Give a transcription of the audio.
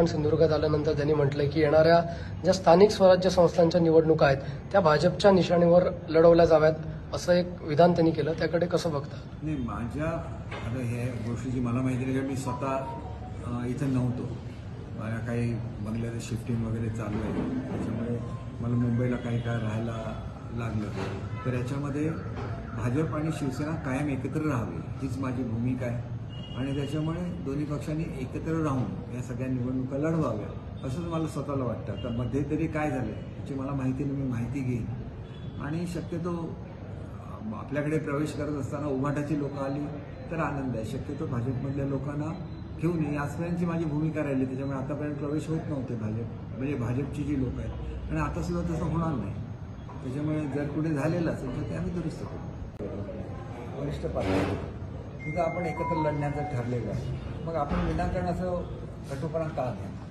सिंधुदुर्गात आल्यानंतर त्यांनी म्हटलंय की येणाऱ्या ज्या स्थानिक स्वराज्य संस्थांच्या निवडणुका आहेत त्या भाजपच्या निशाणीवर लढवल्या जाव्यात असं एक विधान त्यांनी केलं. त्याकडे कसं बघता? नाही माझ्या आता ह्या गोष्टीची मला माहिती नाही का मी स्वतः इथं नव्हतो. मला काही बंगल्याचं शिफ्टिंग वगैरे चालू आहे. त्याच्यामुळे मला मुंबईला काही काळ राहायला लागलं. तर याच्यामध्ये भाजप आणि शिवसेना कायम एकत्र राहावी हीच माझी भूमिका आहे. आणि त्याच्यामुळे दोन्ही पक्षांनी एकत्र राहून या सगळ्या निवडणुका लढवाव्या असंच मला स्वतःला वाटतं. आता मध्यंतरी काय झालं याची मला माहिती नाही मी माहिती घेईन. आणि शक्यतो आपल्याकडे प्रवेश करत असताना उभाटाची लोकं आली तर आनंद आहे. शक्यतो भाजपमधल्या लोकांना घेऊन ये. आजपर्यंतची माझी भूमिका राहिली त्याच्यामुळे आतापर्यंत प्रवेश होत नव्हते भाजप म्हणजे भाजपची जी लोक आहेत. आणि आता सुद्धा तसं होणार नाही. त्याच्यामुळे जर कुठे झालेलं असेल तर ते आम्ही दुरुस्त करू. वरिष्ठ पातळी तिथं आपण एकत्र लढण्याचं ठरलेलं आहे. मग आपण विनाकारण असं कटुपणा का घ्या